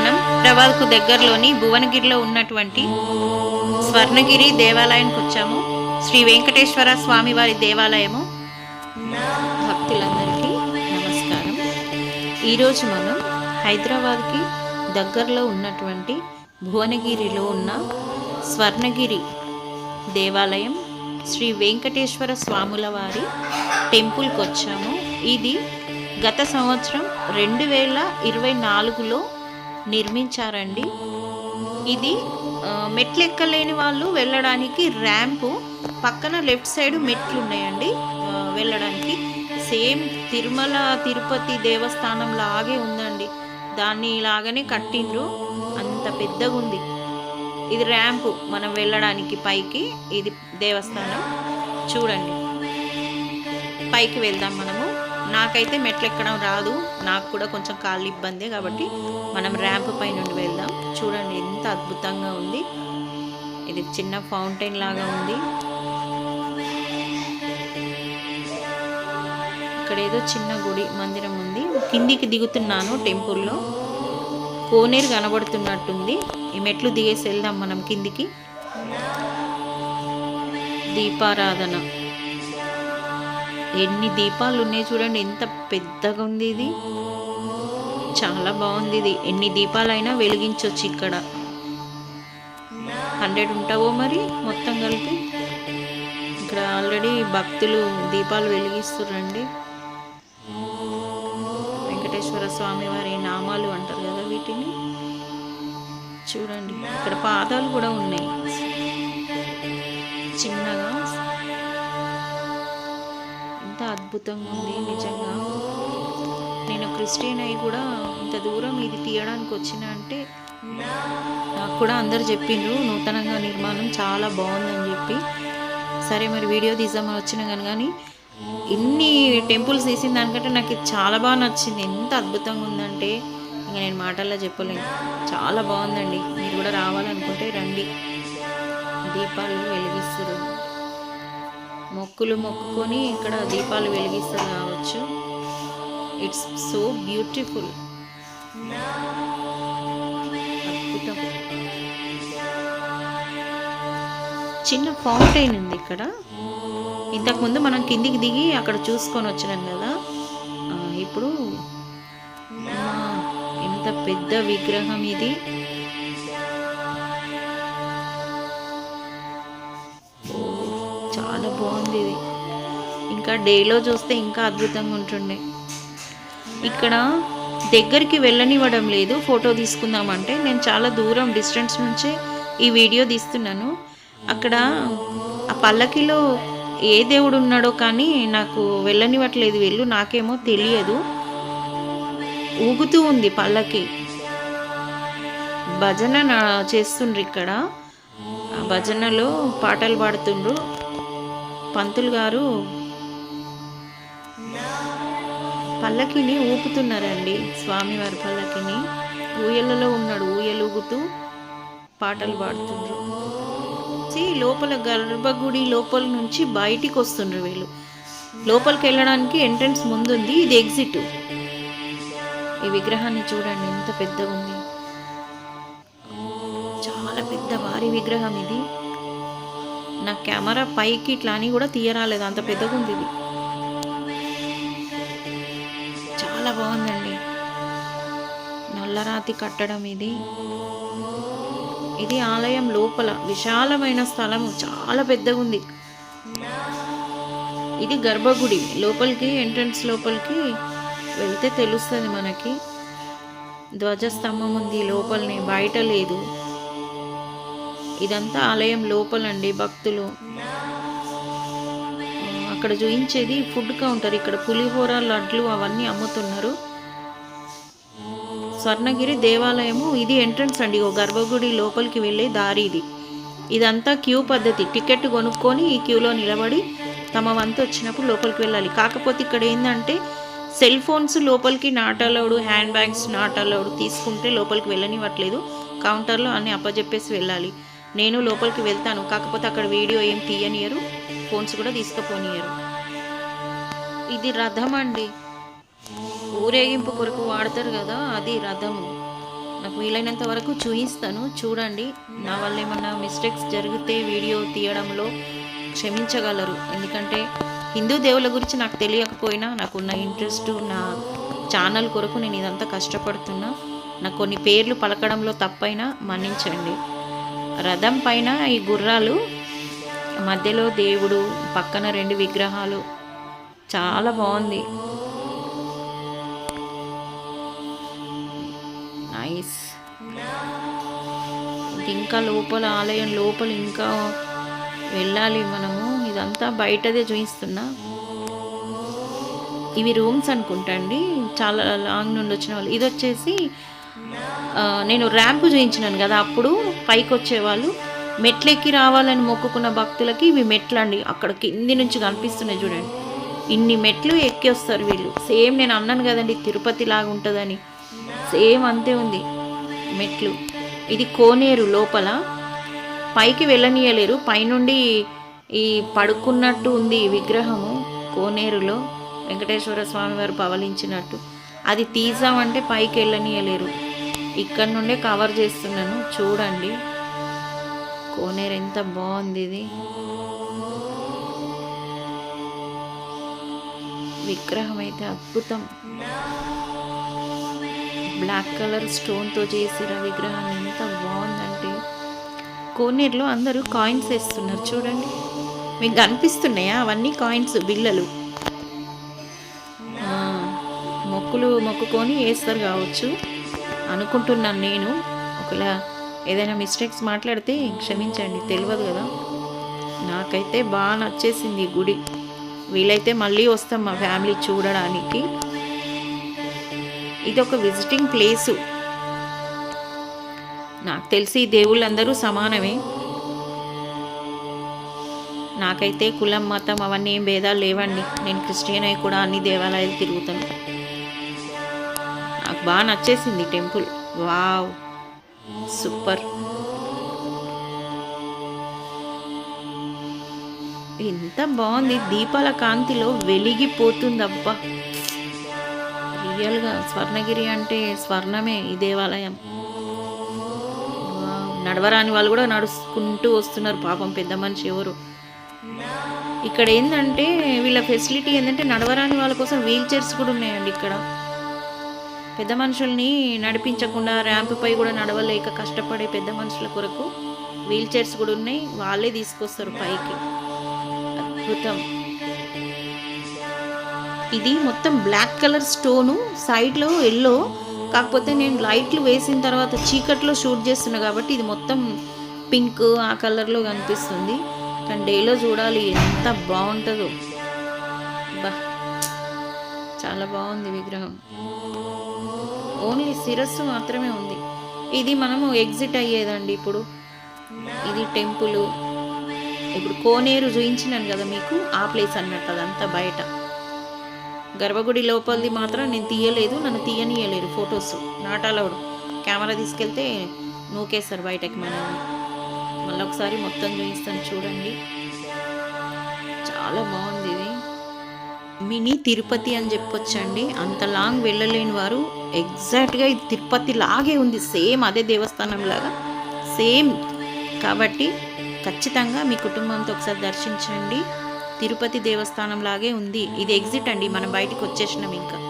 మనం హైదరాబాద్కు దగ్గరలోని భువనగిరిలో ఉన్నటువంటి స్వర్ణగిరి దేవాలయానికి వచ్చాము. శ్రీ వెంకటేశ్వర స్వామివారి దేవాలయము. భక్తులందరికీ నమస్కారం. ఈరోజు మనం హైదరాబాద్కి దగ్గరలో ఉన్నటువంటి భువనగిరిలో ఉన్న స్వర్ణగిరి దేవాలయం శ్రీ వెంకటేశ్వర స్వాముల వారి టెంపుల్కి వచ్చాము ఇది గత సంవత్సరం రెండు వేల ఇరవై నాలుగులో నిర్మించారండి. ఇది మెట్లు ఎక్కలేని వాళ్ళు వెళ్ళడానికి ర్యాంపు పక్కన లెఫ్ట్ సైడ్ మెట్లు ఉన్నాయండి వెళ్ళడానికి. సేమ్ తిరుమల తిరుపతి దేవస్థానం లాగే ఉందండి. దాన్ని ఇలాగనే కట్టిండ్రు. అంత పెద్దగా ఉంది ఇది ర్యాంపు మనం వెళ్ళడానికి పైకి. ఇది దేవస్థానం. చూడండి. పైకి వెళ్దాం మనం. నాకైతే మెట్లు ఎక్కడం రాదు. నాకు కూడా కొంచెం కాళ్ళు ఇబ్బందే కాబట్టి మనం ర్యాంప్ పై నుండి వెళ్దాం. చూడండి ఎంత అద్భుతంగా ఉంది. ఇది చిన్న ఫౌంటైన్ లాగా ఉంది. ఇక్కడ ఏదో చిన్న గుడి మందిరం ఉంది. కిందికి దిగుతున్నాను టెంపుల్లో. కోనేరు కనబడుతున్నట్టుంది. ఈ మెట్లు దిగేసి వెళ్దాం మనం కిందికి. దీపారాధన. ఎన్ని దీపాలు ఉన్నాయి చూడండి ఎంత పెద్దగా ఉంది ఇది. చాలా బాగుంది ఇది. ఎన్ని దీపాలైనా వెలిగించవచ్చు ఇక్కడ. హండ్రెడ్ ఉంటావో మరి? మొత్తం కలిపి. ఇక్కడ ఆల్రెడీ భక్తులు దీపాలు వెలిగిస్తురండి వెంకటేశ్వర స్వామి వారి నామాలు అంటారు కదా వీటిని. చూడండి ఇక్కడ పాదాలు కూడా ఉన్నాయి. అద్భుతంగా ఉంది నిజంగా. నేను క్రిస్టియన్ అయి కూడా ఇంత దూరం ఇది తీయడానికి వచ్చిన అంటే నాకు కూడా అందరు చెప్పిండ్రు నూతనంగా నిర్మాణం చాలా బాగుందని చెప్పి. సరే మరి వీడియో తీద్దామని వచ్చిన కానీ కానీ ఇన్ని టెంపుల్స్ తీసిన దానికంటే నాకు ఇది చాలా బాగా నచ్చింది. ఎంత అద్భుతంగా ఉందంటే ఇంకా నేను మాటల్లో చెప్పలేను. చాలా బాగుందండి. మీరు కూడా రావాలనుకుంటే రండి. దీపాలు వెలిగిస్తారు మొక్కులు మొక్కుకొని ఇక్కడ దీపాలు వెలిగిస్తారు కావచ్చు ఇట్స్ సో బ్యూటిఫుల్ అద్భుతం. చిన్న ఫౌంటైన్ ఉంది ఇక్కడ. ఇంతకుముందు మనం కిందికి దిగి అక్కడ చూసుకొని వచ్చినాం కదా. ఇప్పుడు ఆ, ఎంత పెద్ద విగ్రహం ఇది. ఇంకా డేలో చూస్తే ఇంకా అద్భుతంగా ఉంటుండే. ఇక్కడ దగ్గరికి వెళ్ళనివ్వడం లేదు ఫోటో తీసుకుందామంటే. నేను చాలా దూరం డిస్టెన్స్ నుంచే ఈ వీడియో తీస్తున్నాను. అక్కడ ఆ పల్లకిలో ఏ దేవుడు ఉన్నాడో కానీ నాకు వెళ్ళనివ్వట్లేదు వెళ్ళు నాకేమో తెలియదు. ఊగుతూ ఉంది పల్లకి. భజన చేస్తుండ్రు ఇక్కడ. ఆ భజనలో పాటలు పాడుతుండ్రు. పంతులు గారు పల్లకిని ఊపుతున్నారండి స్వామివారి పల్లకిని. ఊయలలో ఉన్నాడు ఊయలు ఊగుతూ పాటలు పాడుతుండ్రు. లోపల గర్భగుడి లోపల నుంచి బయటికి వస్తుండ్రు వీళ్ళు. లోపలికి వెళ్ళడానికి ఎంట్రన్స్ ముందుంది ఇది ఎగ్జిట్. ఈ విగ్రహాన్ని చూడండి ఎంత పెద్దగా ఉంది. చాలా పెద్ద భారీ విగ్రహం ఇది. నా కెమెరా పైకి ఇట్లా అని కూడా తీయరాలేదు అంత పెద్దగా ఉంది ఇది. నల్లరాతి కట్టడం ఇది. ఇది ఆలయం లోపల విశాలమైన స్థలము. చాలా పెద్దగా ఉంది ఇది గర్భగుడి. లోపలికి ఎంట్రన్స్ లోపలికి వెళ్తే తెలుస్తుంది మనకి. ధ్వజస్తంభం ఉంది లోపలనే బయట లేదు. ఇదంతా ఆలయం లోపలండి భక్తులు. అక్కడ చూయించేది ఫుడ్ కౌంటర్. ఇక్కడ పులిహోర లడ్లు అవన్నీ అమ్ముతున్నారు. స్వర్ణగిరి దేవాలయము. ఇది ఎంట్రన్స్ అండి. ఓ గర్భగుడి లోపలికి వెళ్ళే దారి ఇది. ఇదంతా క్యూ పద్ధతి. టికెట్ కొనుక్కొని ఈ క్యూలో నిలబడి తమ వంతు వచ్చినప్పుడు లోపలికి వెళ్ళాలి. కాకపోతే ఇక్కడ ఏంటంటే సెల్ ఫోన్స్ లోపలికి not allowed hand bags not allowed తీసుకుంటే లోపలికి వెళ్ళనివ్వట్లేదు. కౌంటర్లో అన్ని అప్పచెప్పేసి వెళ్ళాలి. నేను లోపలికి వెళ్తాను. కాకపోతే అక్కడ వీడియో ఏం తీయనియరు. ఫోన్స్ కూడా తీసుకుపోనియరు. ఇది రథం అండి. ఊరేగింపు కొరకు వాడతారు కదా అది రథము. నాకు వీలైనంత వరకు చూపిస్తాను చూడండి. నా వల్ల ఏమన్నా మిస్టేక్స్ జరిగితే వీడియో తీయడంలో క్షమించగలరు. ఎందుకంటే హిందూ దేవుల గురించి నాకు తెలియకపోయినా నాకున్న ఇంట్రెస్ట్ నా ఛానల్ కొరకు నేను ఇదంతా కష్టపడుతున్నా. నాకు కొన్ని పేర్లు పలకడంలో తప్పైనా మన్నించండి. రథం పైన ఈ గుర్రాలు మధ్యలో దేవుడు పక్కన రెండు విగ్రహాలు. చాలా బాగుంది. ఇంకా లోపల ఆలయం లోపల ఇంకా వెళ్ళాలి మనము. ఇదంతా బయటదే చూపిస్తున్నా. ఇవి రూమ్స్ అనుకుంటా అండి చాలా లాంగ్ నుండి వచ్చిన వాళ్ళు. ఇది వచ్చేసి నేను ర్యాంప్ చూపించినాను కదా అప్పుడు పైకి వచ్చేవాళ్ళు. మెట్లెక్కి రావాలని మొక్కుకున్న భక్తులకి ఇవి మెట్లు అండి అక్కడ కింది నుంచి కనిపిస్తున్నాయి చూడండి. ఇన్ని మెట్లు ఎక్కి వస్తారు వీళ్ళు. సేమ్ నేను అన్నాను కదండి తిరుపతి లాగా ఉంటుందని. సేమ్ అంతే ఉంది మెట్లు. ఇది కోనేరు లోపల. పైకి వెళ్ళనీయలేరు. పైనుండి ఈ పడుకున్నట్టు ఉంది ఈ విగ్రహము కోనేరులో. వెంకటేశ్వర స్వామి వారు పవలించినట్టు. అది తీసామంటే పైకి వెళ్ళనీయలేరు. ఇక్కడ నుండే కవర్ చేస్తున్నాను. చూడండి. కోనేరు ఎంత బాగుంది ఇది. విగ్రహం అయితే అద్భుతం. బ్లాక్ కలర్ స్టోన్తో చేసిన విగ్రహం ఎంత బాగుందంటే. కోనేరులో అందరూ కాయిన్స్ వేస్తున్నారు చూడండి. మీకు కనిపిస్తున్నాయా? అవన్నీ కాయిన్స్ బిళ్ళలు. మొక్కులు మొక్కుకొని వేస్తారు కావచ్చు. అనుకుంటున్నాను నేను. ఒకవేళ ఏదైనా మిస్టేక్స్ మాట్లాడితే క్షమించండి తెలియదు కదా. నాకైతే బాగా నచ్చేసింది ఈ గుడి. వీలైతే మళ్ళీ వస్తాం మా ఫ్యామిలీ చూడడానికి. ఇది ఒక విజిటింగ్ ప్లేసు నాకు తెలిసి దేవుళ్ళందరూ సమానమే. నాకైతే కులం మతం అవన్నీ ఏం భేదాలు లేవండి. నేను క్రిస్టియన్ అయి కూడా అన్ని దేవాలయాలు తిరుగుతాను. నాకు బాగా నచ్చేసింది టెంపుల్. వావ్! సూపర్! ఎంత బాగుంది. దీపాల కాంతిలో వెలిగిపోతుంది అబ్బా రియల్గా స్వర్ణగిరి అంటే స్వర్ణమే ఈ దేవాలయం. నడవరాని వాళ్ళు కూడా నడుచుకుంటూ వస్తున్నారు. పాపం పెద్ద మనిషి ఎవరు? ఇక్కడ ఏంటంటే వీళ్ళ ఫెసిలిటీ ఏంటంటే నడవరాని వాళ్ళ కోసం వీల్ చైర్స్ కూడా ఉన్నాయండి ఇక్కడ. పెద్ద మనుషుల్ని నడిపించకుండా ర్యాంప్ పై కూడా నడవలేక కష్టపడే పెద్ద మనుషుల కొరకు వీల్ చైర్స్ కూడా ఉన్నాయి. వాళ్ళే తీసుకొస్తారు పైకి. అద్భుతం. ఇది మొత్తం బ్లాక్ కలర్ స్టోను సైడ్లో ఎల్లో కాకపోతే నేను లైట్లు వేసిన తర్వాత చీకట్లో షూట్ చేస్తున్నా కాబట్టి ఇది మొత్తం పింక్ ఆ కలర్లో కనిపిస్తుంది. కానీ డేలో చూడాలి ఎంత బాగుంటుందో. బా చాలా బాగుంది విగ్రహం. ఓన్లీ శిరస్సు మాత్రమే ఉంది. ఇది మనము ఎగ్జిట్ అయ్యేదండి ఇప్పుడు. ఇది టెంపుల్ ఇప్పుడు కోనేరు చూయించినాను కదా మీకు? ఆ ప్లేస్ అన్నట్టు అదంతా బయట. గర్భగుడి లోపలిది మాత్రం నేను తీయలేదు నన్ను తీయనీయలేరు ఫొటోస్. నాట్ అలౌడ్ కెమెరా తీసుకెళ్తే నూకేస్తారు బయటకి మనల్ని. మళ్ళీ ఒకసారి మొత్తం చూపిస్తాను చూడండి. చాలా బాగుంది ఇది. మినీ తిరుపతి అని చెప్పొచ్చండి. అంత లాంగ్ వెళ్ళలేని వారు ఎగ్జాక్ట్గా ఇది తిరుపతి లాగే ఉంది. సేమ్ అదే దేవస్థానం లాగా. సేమ్. కాబట్టి ఖచ్చితంగా మీ కుటుంబంతో ఒకసారి దర్శించండి. తిరుపతి దేవస్థానం లాగే ఉంది. ఇది ఎగ్జిట్ అండి మనం బయటకు వచ్చేసినాం ఇంకా.